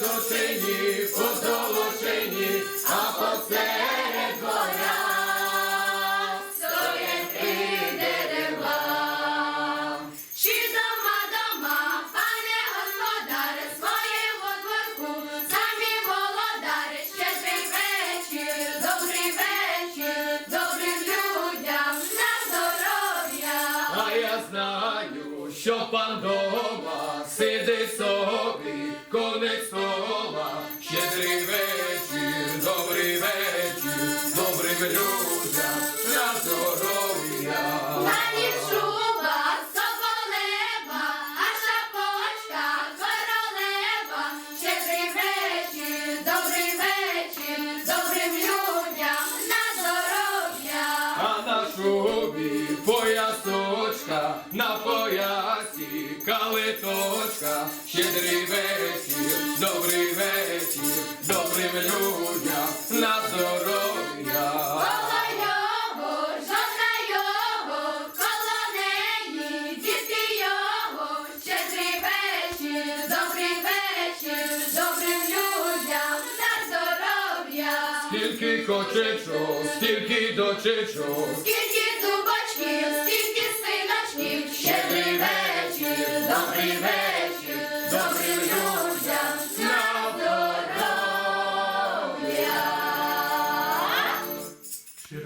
височині, позолочені, а посеред двора стоять три дерева. Чи дома дома, пане господаре, своєго дворку, самі володарі, щедрий вечір, добрий вечір, добрим людям на здоров'я. А я знаю, що пан дома сидить собі, конець стола, щедрий вечір, добрий вечір, добрим людям поясочка, на поясі калиточка, щедрий вечір, добрий вечір, добрим людям на здоров'я. Скільки кочечок, стільки дочечок, Зубочків, стільки синочків, щедрий вечір, добрий вечір.